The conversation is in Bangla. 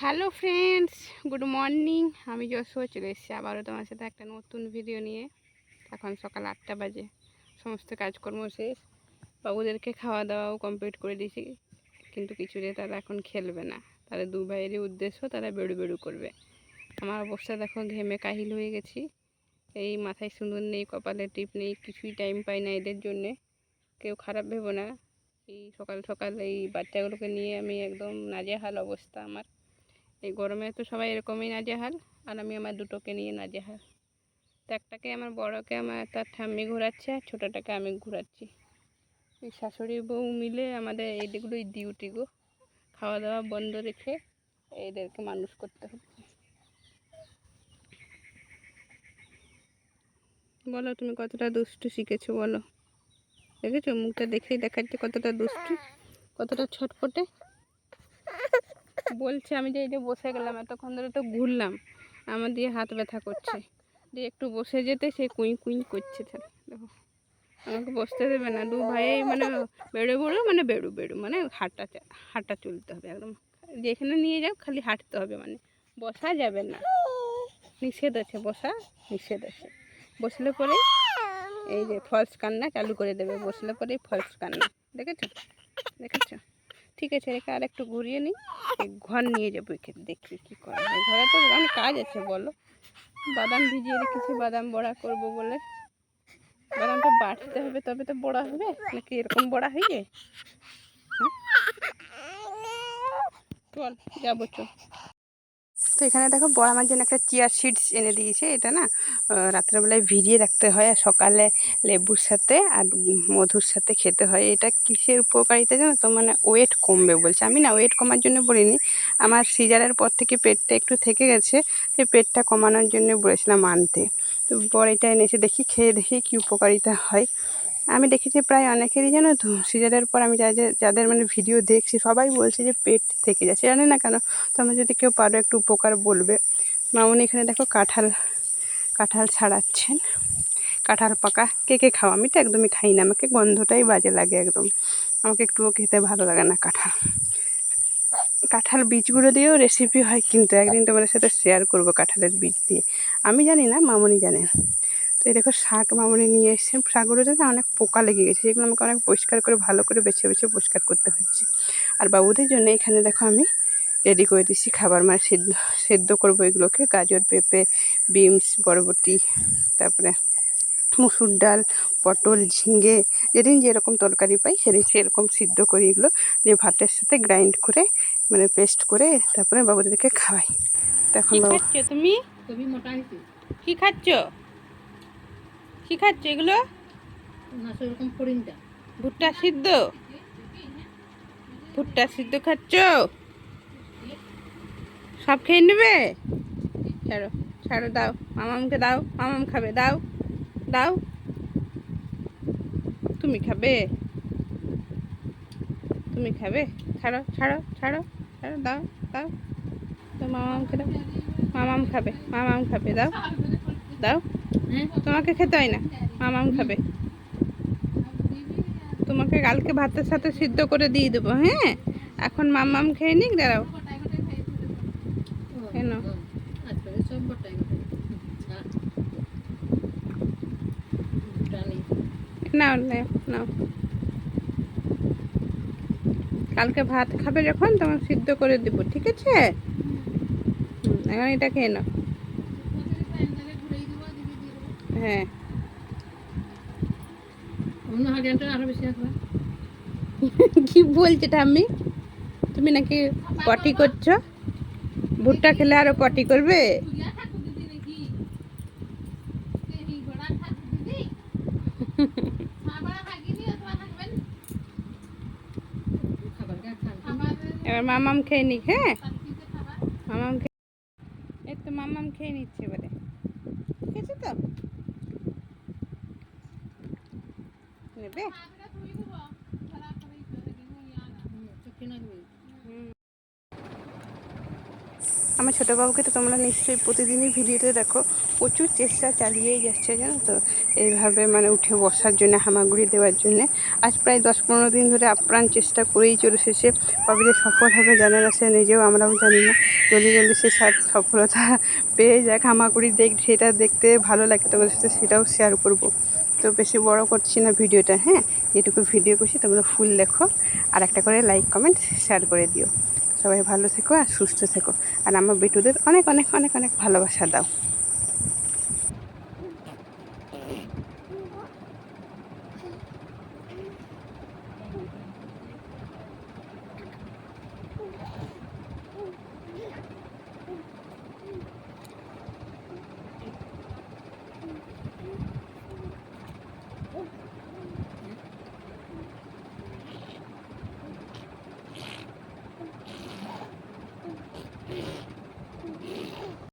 হ্যালো ফ্রেন্ডস গুড মর্নিং আমি যশো চলে এসেছি। আবারও তোমার সাথে একটা নতুন ভিডিও নিয়ে। এখন সকাল আটটা বাজে। সমস্ত কাজকর্ম শেষ। বাবুদেরকে খাওয়া দাওয়াও কমপ্লিট করে দিয়েছি। কিন্তু কিছুতে তারা এখন খেলবে না। তারা দু ভাইয়েরই উদ্দেশ্য, তারা বেড়ু বেড়ু করবে। আমার অবস্থা দেখো, ঘেমে কাহিল হয়ে গেছি। এই মাথায় সুন্দর নেই, কপালে টিপ নেই, কিছুই টাইম পাই না এদের জন্যে। কেউ খারাপ ভেবো না। এই সকাল সকাল এই বাচ্চাগুলোকে নিয়ে আমি একদম নাজেহাল অবস্থা আমার। এই গরমে তো সবাই এরকমই নাজেহাল, আর আমি আমার দুটোকে নিয়ে নাজেহাল। তো একটাকে আমার বড়কে আমার তার ঠাম্মি ঘোরাচ্ছে, আর ছোটোটাকে আমি ঘোরাচ্ছি। এই শাশুড়ি বউ মিলে আমাদের এইগুলোই ডিউটি গো। খাওয়া দাওয়া বন্ধ রেখে এদেরকে মানুষ করতে হচ্ছে। বলো তুমি কতটা দুষ্টু শিখেছো, বলো। দেখেছ? মুখটা দেখেই দেখাচ্ছে কতটা দুষ্টু, কতটা ছটপটে বলছে, আমি যে এই যে বসে গেলাম, এতক্ষণ ধরে তো ঘুরলাম। আমার দিয়ে হাত ব্যথা করছে। দিয়ে একটু বসে যেতে সে কুই কুই করছে। দেখো। আমাকে বসতে দেবে না। দু ভাই মানে বেড়ে বেড়ো মানে বেড়ু বেড়ু মানে হাঁটা হাঁটা চলতে হবে একদম। যেখানে নিয়ে যাও, খালি হাঁটতে হবে মানে। বসা যাবে না। নিষেধ আছে, বসা নিষেধ আছে। বসলে পরে এই যে ফলস কান্না চালু করে দেবে। বসলে পরে ফলস কান্না। দেখেছ? ঠিক আছে রেখে আর একটু ঘুরিয়ে নিই। ঘর নিয়ে যাব এখানে, দেখি কী করা যায়। ঘরে তো অনেক কাজ আছে, বলো। বাদাম ভিজিয়ে রেখেছি, বাদাম বড়া করব বলে। বাদামটা বাটতে হবে, তবে তো বড়া হবে? নাকি এরকম বড়া হয়ে যায়? হ্যাঁ? চল, যাব, চল। তো এখানে দেখো বড় আমার জন্য একটা চিয়ার সিডস এনে দিয়েছে, এটা না রাত্রেবেলায় ভিজিয়ে রাখতে হয় আর সকালে লেবুর সাথে আর মধুর সাথে খেতে হয়। এটা কিসের উপকারিতা জানো তো? মানে ওয়েট কমবে বলছে। আমি না ওয়েট কমার জন্য বলিনি, আমার সিজারের পর থেকে পেটটা একটু থেকে গেছে, সেই পেটটা কমানোর জন্য বলেছিলাম আনতে। তো বড় এটা এনেছে, দেখি, খেয়ে দেখি কী উপকারিতা হয়। আমি দেখেছি প্রায় অনেকেরই জানো তো সিজারের পর আমি যা যাদের মানে ভিডিও দেখছি, সবাই বলছে যে পেট থেকে যাচ্ছে। জানে না কেন, তোমরা যদি কেউ পারো একটু উপকার বলবে। মামুনি এখানে দেখো কাঁঠাল কাঁঠাল ছাড়াচ্ছেন। কাঁঠাল পাকা, কে কে খাও? আমি তো একদমই খাই না, আমাকে গন্ধটাই বাজে লাগে একদম। আমাকে একটুও খেতে ভালো লাগে না কাঁঠাল। কাঁঠাল বীজগুলো দিয়েও রেসিপি হয় কিন্তু একদিন তোমাদের সাথে শেয়ার করব কাঁঠালের বীজ দিয়ে। আমি জানি না, মামনি জানেন তো এই দেখো শাক মামনি নিয়ে এসছে। শাকগুলোতে না অনেক পোকা লেগে গেছে যেগুলো আমাকে অনেক পরিষ্কার করে ভালো করে বেছে বেছে পরিষ্কার করতে হচ্ছে। আর বাবুদের জন্য এখানে দেখো আমি রেডি করে দিচ্ছি খাবার মানে সেদ্ধ সেদ্ধ করব এগুলোকে গাজর পেঁপে বিনস বরবটি তারপরে মুসুর ডাল পটল ঝিঙে যেদিন যেরকম তরকারি পাই সেদিন সেরকম সিদ্ধ করি এগুলো যে ভাতের সাথে গ্রাইন্ড করে মানে পেস্ট করে তারপরে বাবুদেরকে খাওয়াই। তখন বাবু তুমি? তুমি মোটা হয়েছে কি খাচ্ছ? কি খাচ্ছ এগুলো? ভুট্টা সিদ্ধ? ভুট্টা সিদ্ধ খাচ্ছ? সব খেয়ে নেবে? ছাড়ো ছাড়ো দাও। মামামকে দাও মামাম খাবে দাও দাও। তুমি খাবে? তুমি খাবে? ছাড়ো ছাড়ো ছাড়ো ছাড়ো দাও দাও। তো মামামকে দাও। মামাম খাবে মামাম খাবে দাও দাও। তোমাকে খেতে হয় না? মামাম খাবে। তোমাকে কালকে ভাতের সাথে সিদ্ধ করে দিয়ে দেবো হ্যাঁ? এখন মামাম খেয়ে নিক, দাঁড়াও। কেন? নাও। নাও কালকে ভাত খাবে যখন তোমাকে সিদ্ধ করে দেবো, ঠিক আছে? এখন এটা খেয়ে নাও। হ্যাঁ। কি বলছে ঠাম্মি? তুমি নাকি পটি করছ? ভুট্টা খেলে আরও পটি করবে? এবার মামাম খেয়ে নিক হ্যাঁ? মামাম খেয়ে এই তো মামাম খেয়ে নিচ্ছে এবারে ঠিক আছে তো? লাগবে আমার ছোটো বাবুকে তো তোমরা নিশ্চয়ই প্রতিদিনই ভিডিওতে দেখো, প্রচুর চেষ্টা চালিয়েই যাচ্ছে, জানো তো? এইভাবে মানে উঠে বসার জন্য, হামাগুড়ি দেওয়ার জন্য। আজ প্রায় দশ পনেরো দিন ধরে আপ্রাণ চেষ্টা করেই চলে এসেছে কবে যে সফল হবে জানে না সে নিজেও আমরাও জানি না। জলদি জলদি সে সা- সফলতা পেয়ে যাক, হামাগুড়ি দেখ সেটা দেখতে ভালো লাগে তোমাদের সাথে, সেটাও শেয়ার করব। তো বেশি বড় করছি না ভিডিওটা হ্যাঁ? যেটুকু ভিডিও করছি তোমরা ফুল দেখো আর একটা করে লাইক, কমেন্ট শেয়ার করে দিও। সবাই ভালো থেকো আর সুস্থ থেকো। আর আমার বেটুদের অনেক অনেক অনেক অনেক ভালোবাসা দাও।